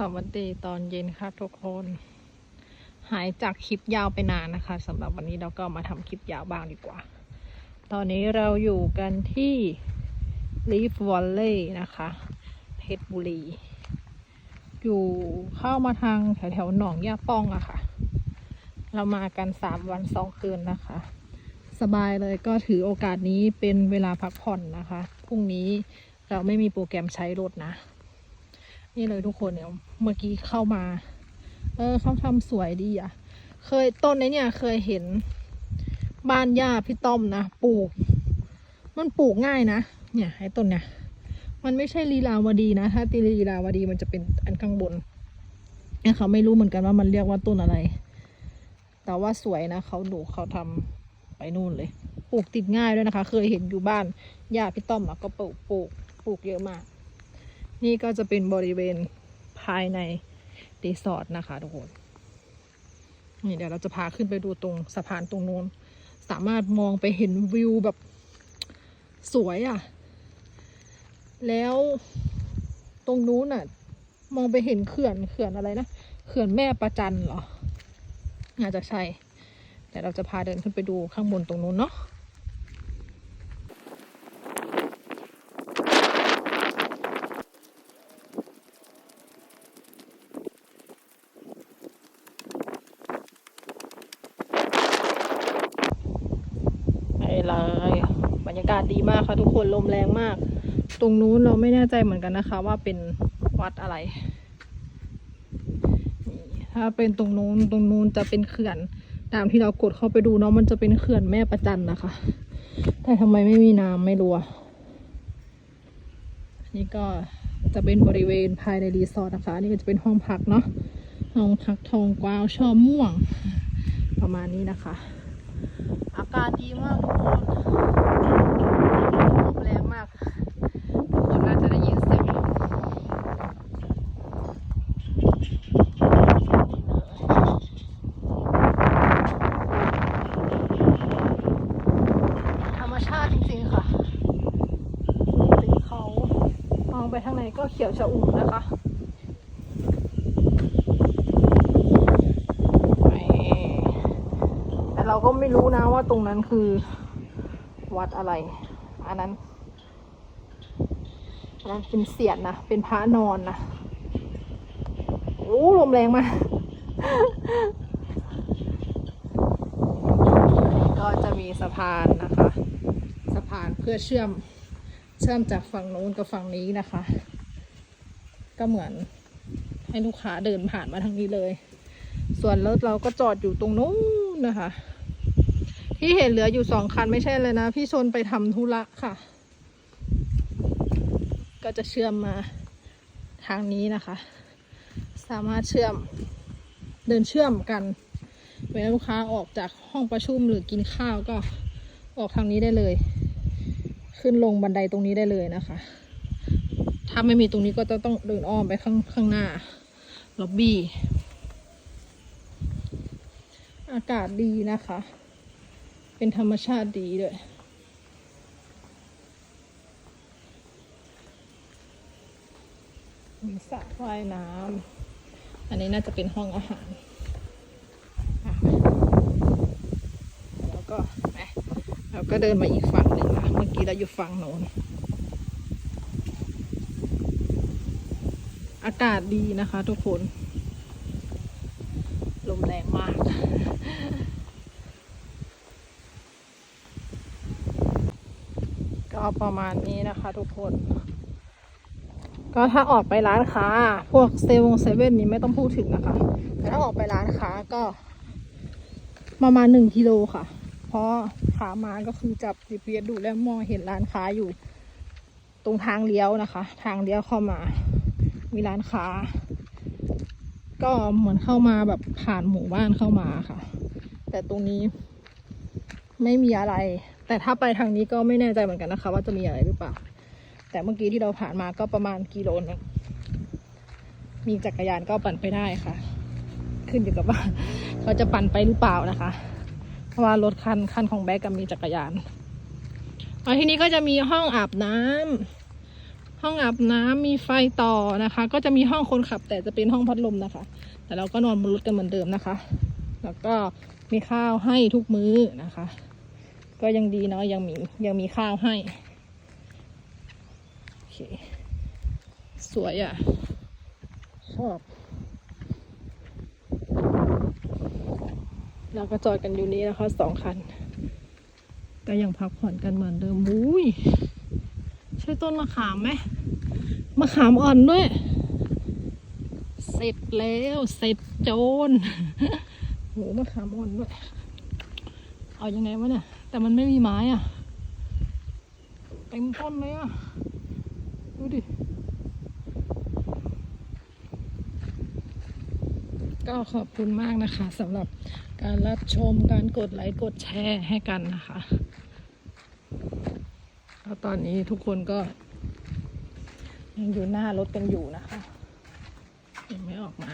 สวัสดีตอนเย็นค่ะทุกคน หายจากคลิปยาวไปนานนะคะสำหรับวันนี้เราก็มาทำคลิปยาวบ้างดีกว่า ตอนนี้เราอยู่กันที่ลีฟวอลเล่นะคะ เพชรบุรี อยู่เข้ามาทางแถวแถวๆหนองย่าป้องอะค่ะ เรามากันสามวันสองคืนนะคะ สบายเลยก็ถือโอกาสนี้เป็นเวลาพักผ่อนนะคะ พรุ่งนี้เราไม่มีโปรแกรมใช้รถนะ นี่เลยทุกคนเนี่ยเมื่อกี้เข้ามา เออเขาทำสวยดีอะ เคยต้นนี้เนี่ย เคยเห็นบ้านย่าพี่ต้อมนะปลูก มันปลูกง่ายนะเนี่ยไอ้ต้นเนี่ย มันไม่ใช่ลีลาวดีนะ ถ้าตีลีลาวดีมันจะเป็นอันข้างบนเนี่ยเขาไม่รู้เหมือนกันว่ามันเรียกว่าต้นอะไร แต่ว่าสวยนะเขาดูเขาทำไปนู่นเลย ปลูกติดง่ายด้วยนะคะ เคยเห็นอยู่บ้านย่าพี่ต้อมอะก็ปลูกปลูกปลูกเยอะมาก นี่ก็จะเป็นบริเวณภายในรีสอร์ทนะคะทุกคนนี่เดี๋ยวเราจะพาขึ้นไปดูตรงสะพานตรงโน้น สามารถมองไปเห็นวิวแบบสวยอะ่ะ แล้วตรงนู้นอะ มองไปเห็นเขื่อนเขื่อนอะไรนะเขื่อนแม่ประจันเหรอน่าจะใช่แต่เราจะพาเดินขึ้นไปดูข้างบนตรงนู้นเนาะ ไปเลยบรรยากาศดีมากค่ะทุกคนลมแรงมาก ตรงนู้นเราไม่แน่ใจเหมือนกันนะคะ ว่าเป็นวัดอะไร ถ้าเป็นตรงนู้นตรงนู้นจะเป็นเขื่อน ตามที่เรากดเข้าไปดูเนาะมันจะเป็นเขื่อนแม่ประจันนะคะ แต่ทำไมไม่มีน้ำไม่รู้อะนี่ก็จะเป็นบริเวณภายในรีสอร์ทนะคะ นี่ก็จะเป็นห้องพักเนาะห้องพักทองกวาวชอม่วง ประมาณนี้นะคะ อากาศดีมากทุกคนลมแรงมากทุกคนน่าจะได้ยินเสียงลมธรรมชาติจริงๆค่ะตีเขามองไปทางไหน ก็เขียวชะอุ่มนะคะแต่เราก็ไม่รู้นะว่าตรงนั้นคือวัดอะไร อันนั้นอันนั้นเป็นเสียนนะ เป็นพระนอนนะโอ้ลมแรงมากก็จะมีสะพานนะคะ สะพานเพื่อเชื่อมเชื่อมจากฝั่งโน้นกับฝั่งนี้นะคะ ก็เหมือนให้ลูกค้าเดินผ่านมาทางนี้เลย ส่วนรถเราก็จอดอยู่ตรงนู้นนะคะ ที่เห็นเหลืออยู่สองคันไม่ใช่เลยนะ พี่ชนไปทำธุระค่ะ ก็จะเชื่อมมาทางนี้นะคะ สามารถเชื่อมเดินเชื่อมกัน เวลาลูกค้าออกจากห้องประชุมหรือกินข้าวก็ออกทางนี้ได้เลย ขึ้นลงบันไดตรงนี้ได้เลยนะคะ ถ้าไม่มีตรงนี้ก็จะต้องเดินอ้อมไปข้างข้างหน้าล็อบบี้อากาศดีนะคะ เป็นธรรมชาติดีด้วยมีสระว่ายน้ำ อันนี้น่าจะเป็นห้องอาหาร แล้วก็ไปเราก็เดินมาอีกฝั่งหนึ่งละเมื่อกี้เราอยู่ฝั่งโน้น อากาศดีนะคะทุกคน ลมแรงมาก ก็ประมาณนี้นะคะทุกคน ก็ถ้าออกไปร้านค้า พวกเซเว่นเซเว่นนี้ไม่ต้องพูดถึงนะคะ แต่ถ้าออกไปร้านค้าก็ ประมาณหนึ่งกิโลค่ะ เพราะขามาก็คือจับ GPS ดูแล้วมองเห็นร้านค้าอยู่ ตรงทางเลี้ยวนะคะ ทางเลี้ยวเข้ามา มีร้านค้า ก็เหมือนเข้ามาแบบผ่านหมู่บ้านเข้ามาค่ะ แต่ตรงนี้ ไม่มีอะไร แต่ถ้าไปทางนี้ก็ไม่แน่ใจเหมือนกันนะคะ ว่าจะมีอะไรหรือเปล่า แต่เมื่อกี้ที่เราผ่านมาก็ประมาณกิโลนึงมีจักรยานก็ปั่นไปได้ค่ะ ขึ้นอยู่กับว่าเขาจะปั่นไปหรือเปล่านะคะ เพราะว่ารถคันคันของแบ็กกับมีจักรยานมาที่นี้ก็จะมีห้องอาบน้ำ ห้องอาบน้ำมีไฟต่อนะคะ ก็จะมีห้องคนขับ แต่จะเป็นห้องพัดลมนะคะ แต่เราก็นอนบนรถกันเหมือนเดิมนะคะ แล้วก็มีข้าวให้ทุกมื้อนะคะ ก็ยังดีเนาะยังมียังมีข้าวให้โอเคสวยอะ่ะชอบเราก็จอดกันอยู่นี้นะคะสองคันก็ยังพักผ่อนกันเหมือนเดิมอุ้ย ใช่ต้นมะขามไหมมะขามอ่อนด้วย เสร็จแล้วเสร็จโจรโหมะขามอ่อนด้วย เอายังไงวะเนี่ย แต่มันไม่มีไม้อะเต็มต้นเลยอะดูดิก็ขอบคุณมากนะคะสำหรับการรับชมการกดไลค์กดแชร์ให้กันนะคะ แล้วตอนนี้ทุกคนก็ยังอยู่หน้ารถกันอยู่นะคะยังไม่ออกมา